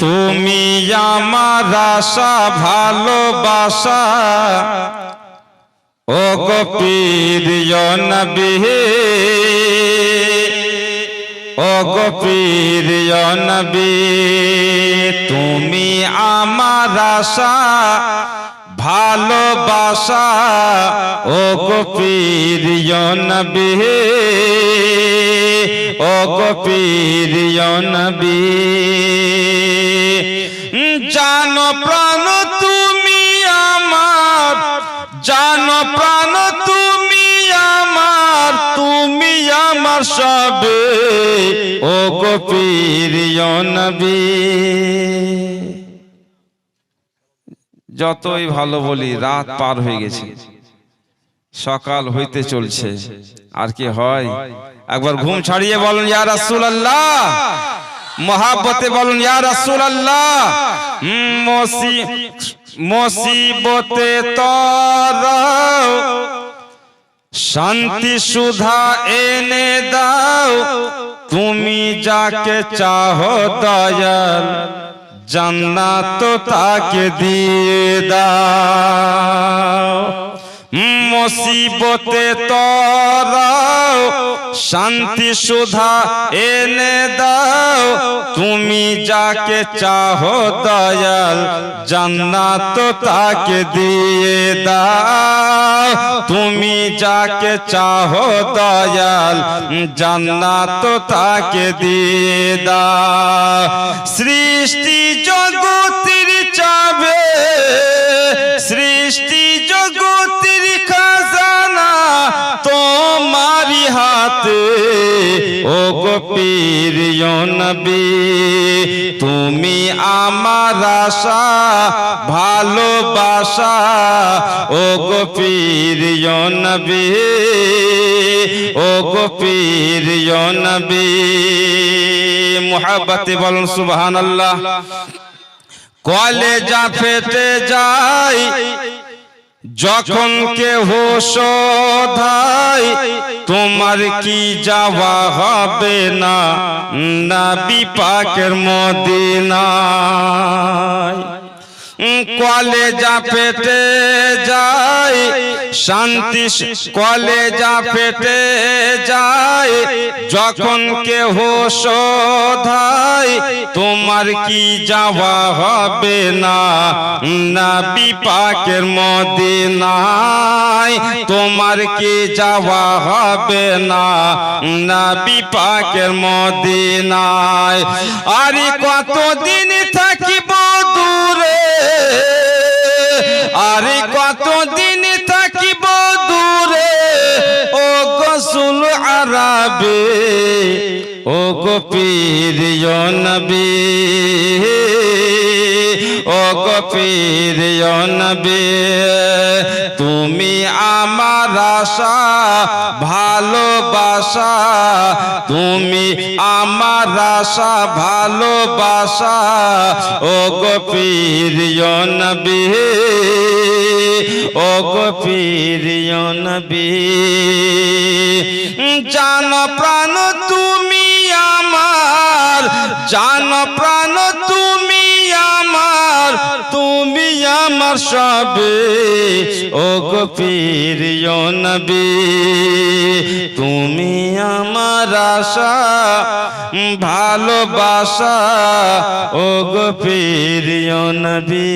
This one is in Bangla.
তুমি আমার আশা ভালোবাসা। ও গোপীর নবী। ও নবী তুমি আমার আশা ভালোবাসা। ও গোপীর নবী। ও গোপীর নবী। প্রাণ তুমি আমার, জানো প্রাণ তুমি আমার তুমি আমার সবে। ও গোপীর নবী। যতই ভালো বলি, রাত পার হয়ে গেছে। সকাল হইতে চলছে। আর কি হয়? একবার ঘুম ছাড়িয়ে বলুন, ইয়া রাসূল আল্লাহ মহাব্বতে বলুন, ইয়া রাসূল আল্লাহ মুসিবতে তর। শান্তি সুধা এনে দাও। তুমি যাকে চাহো দয়াল। জান্নাত তাকে দিয়ে দাও। মুসিবতে তরাও শান্তি সুধা এনে দাও। তুমি যাকে চাহো দয়াল, জান্নাত তাকে দিয়ে দাও। তুমি যাকে চাহো দয়াল, জান্নাত তাকে দিয়ে দাও। সৃষ্টি জগতির হাতে ও গোপীর নবী, তুমি আমার আশা, ভালোবাসা। ও গোপীর নবী, ও গোপীর নবী। মোহাব্বতে বলুন, সুবহানাল্লাহ। কলেজা ফেটে যায় যখন কেহ শোধায় তোমার কি যাওয়া হবে না? না? নাবি পাকের মদিনায়। কলেজা পেটে যায় শান্তি কলেজা পেটে যায় যখন কেহ শোধায় তোমার কি যাওয়া হবে না? নাবি পাকের মদিনায় তোমার কি যাওয়া হবে না? নাবি পাকের মদিনায় আরে কতদিন থাকিব দূরে? আরে কতদিন আরাবে ও গোপীর নবী, ও গোপীর নবী, তুমি আমার আশা, ভালোবাসা, তুমি আমার আশা, ভালোবাসা, ও গোপীর নবী। ও গোপীর নবী, জান প্রাণ তুমি আমার, জান প্রাণ তুমি আমার তুমি আমার সবে। ও গোপীর নবী, তুমি আমার আশা, ভালোবাসা। ও গোপীর নবী।